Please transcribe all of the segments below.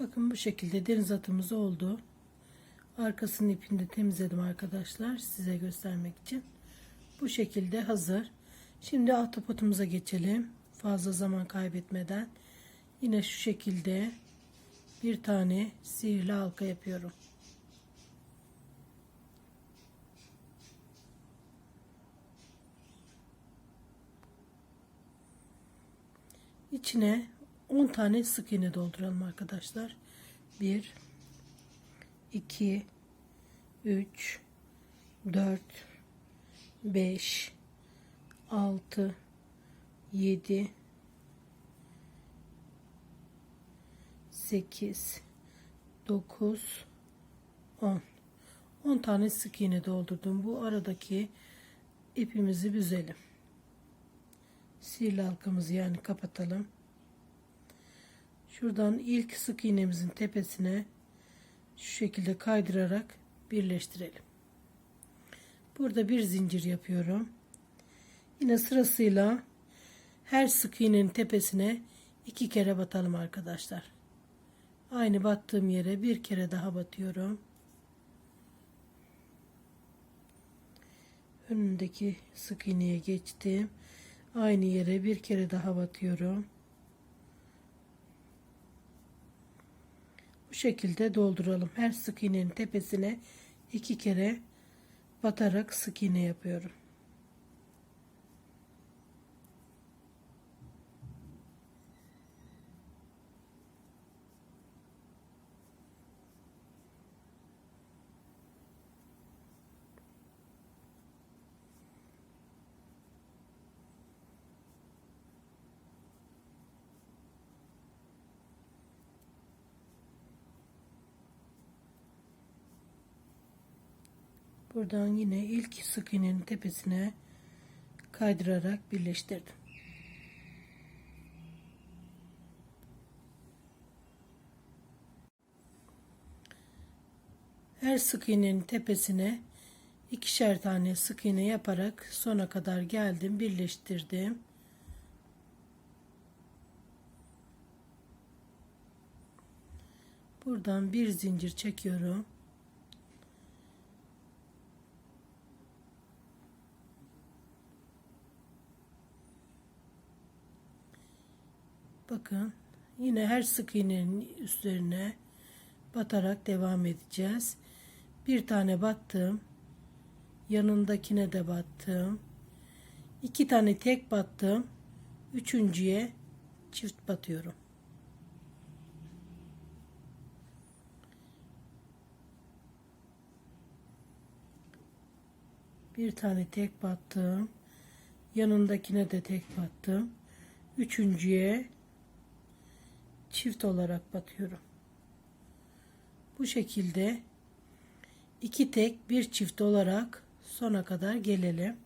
Bakın bu şekilde deniz atımız oldu. Arkasının ipini de temizledim arkadaşlar size göstermek için. Bu şekilde hazır. Şimdi ahtapotumuza geçelim. Fazla zaman kaybetmeden. Yine şu şekilde bir tane sihirli halka yapıyorum. İçine 10 tane sık iğne dolduralım arkadaşlar. 1 2 3 4 5 6 7 8 9 10 10 tane sık iğne doldurdum. Bu aradaki ipimizi büzelim. Sihirli halkamızı yani kapatalım. Şuradan ilk sık iğnemizin tepesine şu şekilde kaydırarak birleştirelim. Burada bir zincir yapıyorum. Yine sırasıyla her sık iğnenin tepesine iki kere batalım arkadaşlar. Aynı battığım yere bir kere daha batıyorum. Önündeki sık iğneye geçtim. Aynı yere bir kere daha batıyorum. Bu şekilde dolduralım. Her sık iğnenin tepesine iki kere batarak sık iğne yapıyorum. Buradan yine ilk sık iğnenin tepesine kaydırarak birleştirdim. Her sık iğnenin tepesine ikişer tane sık iğne yaparak sona kadar geldim, birleştirdim. Buradan bir zincir çekiyorum. Bakın yine her sık iğnenin üstlerine batarak devam edeceğiz. Bir tane battım. Yanındakine de battım. İki tane tek battım. Üçüncüye çift batıyorum. Bir tane tek battım. Yanındakine de tek battım. Üçüncüye çift olarak batıyorum. Bu şekilde iki tek bir çift olarak sona kadar gelelim.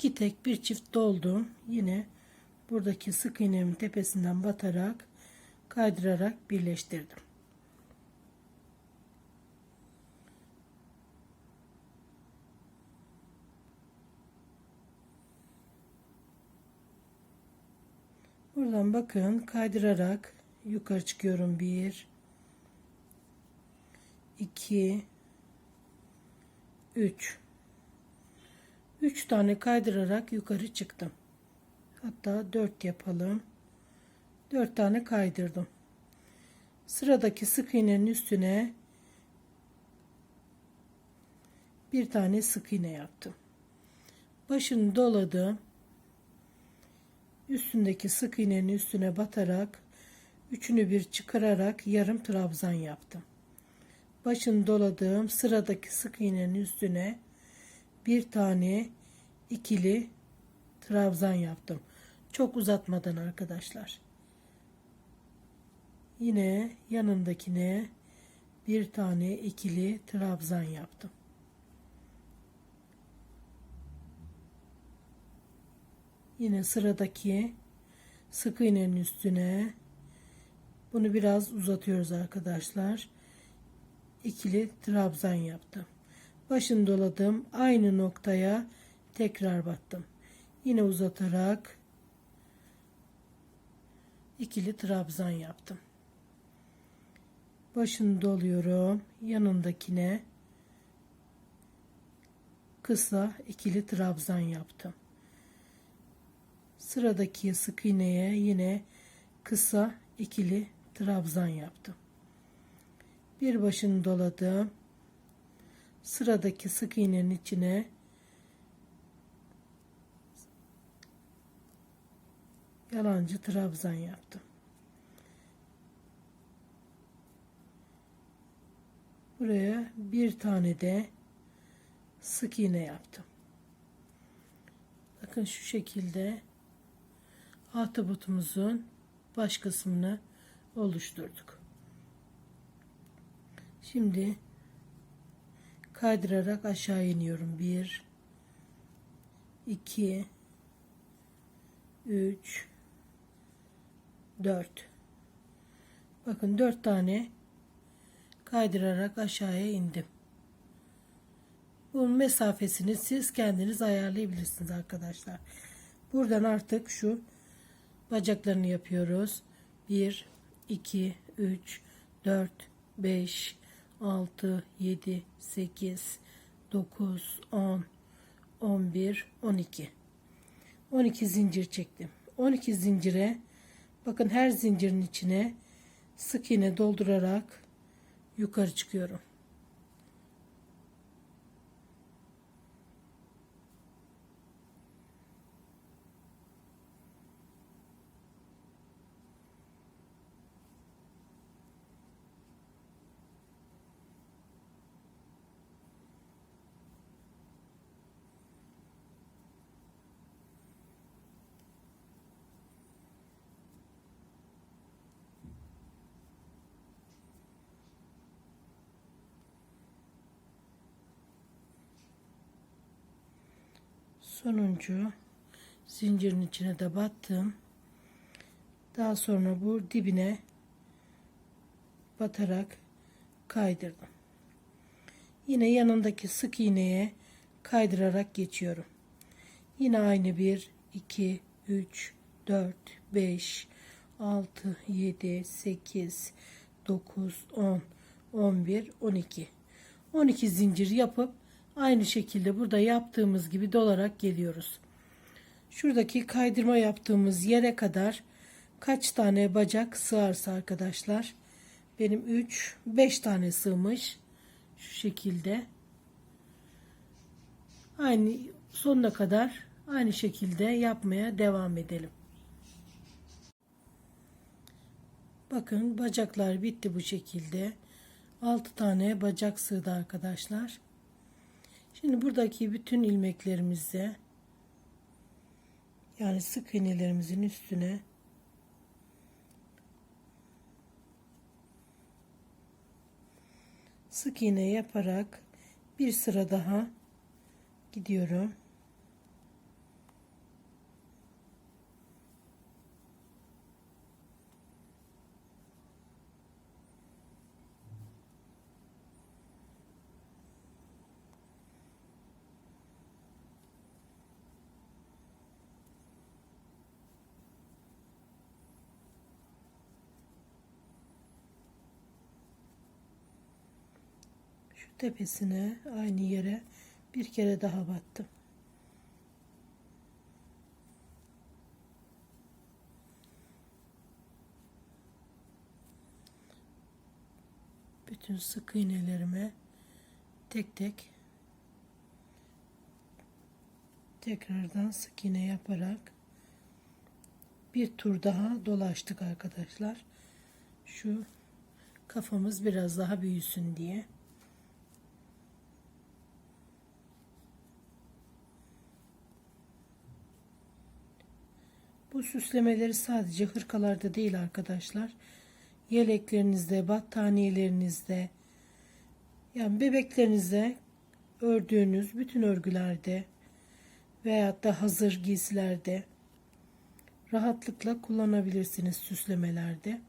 İki tek bir çift doldum. Yine buradaki sık iğnemin tepesinden batarak kaydırarak birleştirdim. Buradan bakın kaydırarak yukarı çıkıyorum. Bir, iki, üç. 3 tane kaydırarak yukarı çıktım. Hatta 4 yapalım. 4 tane kaydırdım. Sıradaki sık iğnenin üstüne bir tane sık iğne yaptım. Başını doladım. Üstündeki sık iğnenin üstüne batarak üçünü bir çıkararak yarım trabzan yaptım. başını doladığım sıradaki sık iğnenin üstüne bir tane ikili trabzan yaptım. Çok uzatmadan arkadaşlar. Yine yanındakine bir tane ikili trabzan yaptım. Yine sıradaki sık iğnenin üstüne bunu biraz uzatıyoruz arkadaşlar. İkili trabzan yaptım. Başını doladım. Aynı noktaya tekrar battım. Yine uzatarak ikili trabzan yaptım. Başını doluyorum. Yanındakine kısa ikili trabzan yaptım. Sıradaki sık iğneye yine kısa ikili trabzan yaptım. Bir başını doladım. Sıradaki sık iğnenin içine yalancı trabzan yaptım. Buraya bir tane de sık iğne yaptım. Bakın şu şekilde ahtapotumuzun baş kısmını oluşturduk. Şimdi kaydırarak aşağı iniyorum. 1 2 3 4 Bakın 4 tane kaydırarak aşağıya indim. Bunun mesafesini siz kendiniz ayarlayabilirsiniz arkadaşlar. Buradan artık şu bacaklarını yapıyoruz. 1 2 3 4 5 6 7 8 9 10 11 12 12 zincir çektim. 12 zincire bakın her zincirin içine sık iğne doldurarak yukarı çıkıyorum. Sonuncu zincirin içine de battım. Daha sonra bu dibine batarak kaydırdım. Yine yanındaki sık iğneye kaydırarak geçiyorum. Yine aynı 1 2 3 4 5 6 7 8 9 10 11 12 12 zincir yapıp aynı şekilde burada yaptığımız gibi dolarak geliyoruz. Şuradaki kaydırma yaptığımız yere kadar kaç tane bacak sığarsa arkadaşlar benim 3 5 tane sığmış şu şekilde aynı sonuna kadar aynı şekilde yapmaya devam edelim. Bakın bacaklar bitti bu şekilde. 6 tane bacak sığdı arkadaşlar. Şimdi buradaki bütün ilmeklerimizi yani sık iğnelerimizin üstüne sık iğne yaparak bir sıra daha gidiyorum. Şu tepesine aynı yere bir kere daha battım. Bütün sık iğnelerime tek tek tekrardan sık iğne yaparak bir tur daha dolaştık arkadaşlar. Şu Kafamız biraz daha büyüsün diye. Bu süslemeleri sadece hırkalarda değil arkadaşlar. Yeleklerinizde, battaniyelerinizde, yani bebeklerinizde ördüğünüz bütün örgülerde veyahut da hazır giysilerde rahatlıkla kullanabilirsiniz süslemelerde.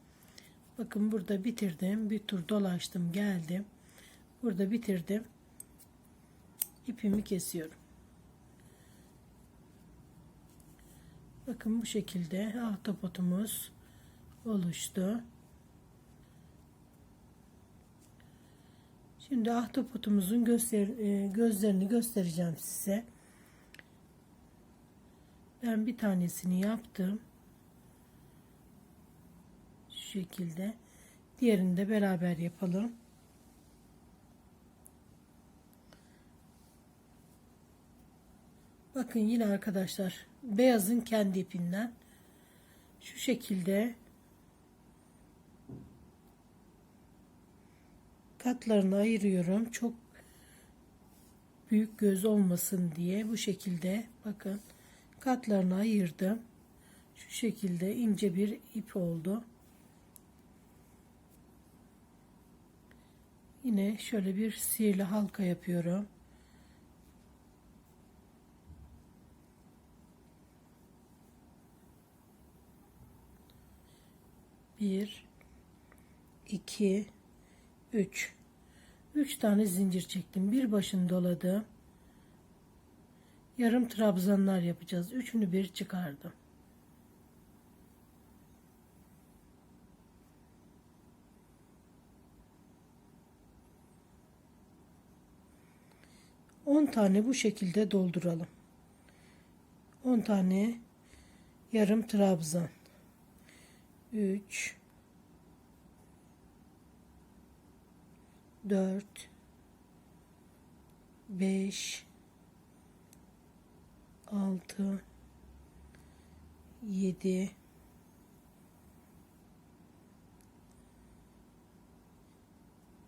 Bakın burada bitirdim. Bir tur dolaştım geldim. Burada bitirdim. İpimi kesiyorum. Bakın bu şekilde ahtapotumuz oluştu. Şimdi ahtapotumuzun göster e, gözlerini göstereceğim size. Ben bir tanesini yaptım. Şu şekilde. Diğerini de beraber yapalım. Bakın yine arkadaşlar beyazın kendi ipinden şu şekilde katlarını ayırıyorum. Çok büyük göz olmasın diye bu şekilde bakın katlarını ayırdım. Şu şekilde ince bir ip oldu. Yine şöyle bir sihirli halka yapıyorum. Bir, iki, üç. Üç tane zincir çektim. Bir başını doladım. Yarım trabzanlar yapacağız. Üçünü bir çıkardım. On tane bu şekilde dolduralım. On tane yarım trabzan. Üç. Dört. Beş. 6 7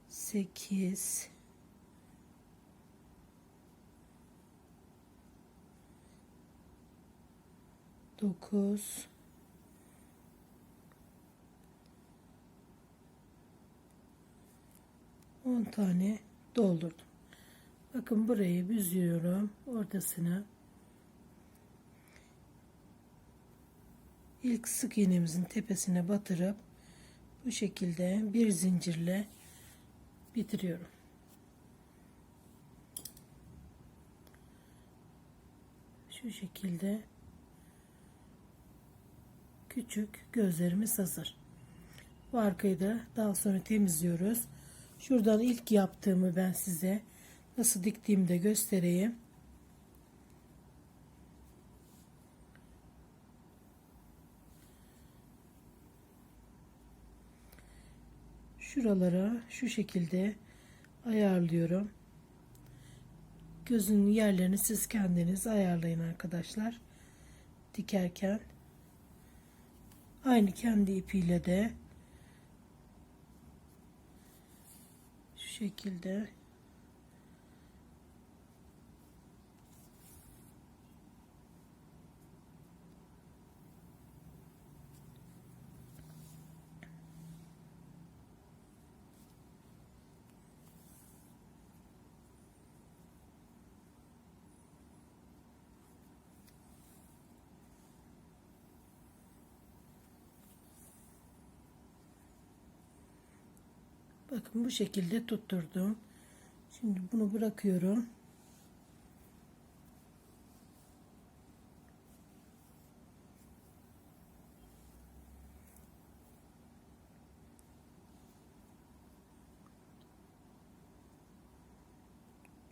8 9 10 tane doldurdum. Bakın burayı büzüyorum. Ortasına ilk sık iğnemizin tepesine batırıp bu şekilde bir zincirle bitiriyorum. Şu şekilde küçük gözlerimiz hazır. Bu arkayı da daha sonra temizliyoruz. Şuradan ilk yaptığımı ben size nasıl diktiğimi de göstereyim. şuralara şu şekilde ayarlıyorum. Gözün yerlerini siz kendiniz ayarlayın arkadaşlar. Dikerken aynı kendi ipiyle de şekilde Bakın bu şekilde tutturdum. Şimdi bunu bırakıyorum.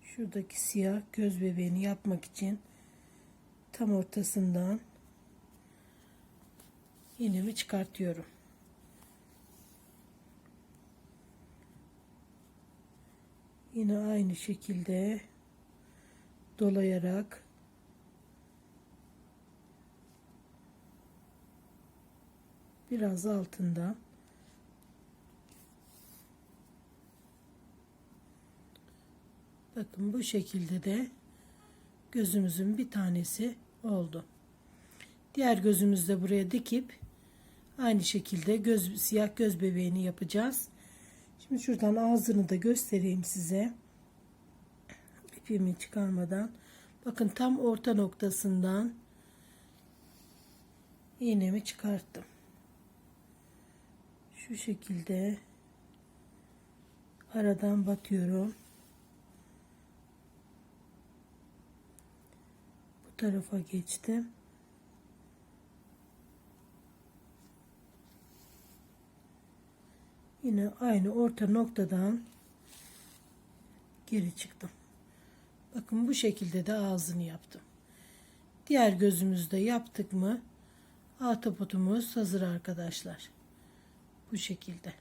Şuradaki siyah göz bebeğini yapmak için tam ortasından iğnemi çıkartıyorum. yine aynı şekilde dolayarak biraz altında bakın bu şekilde de gözümüzün bir tanesi oldu. Diğer gözümüzü de buraya dikip aynı şekilde göz, siyah göz bebeğini yapacağız. Şimdi şuradan ağzını da göstereyim size. İpimi çıkarmadan. Bakın tam orta noktasından iğnemi çıkarttım. Şu şekilde aradan batıyorum. Bu tarafa geçtim. Yine aynı orta noktadan geri çıktım. Bakın bu şekilde de ağzını yaptım. Diğer gözümüzde yaptık mı ahtapotumuz hazır arkadaşlar. Bu şekilde.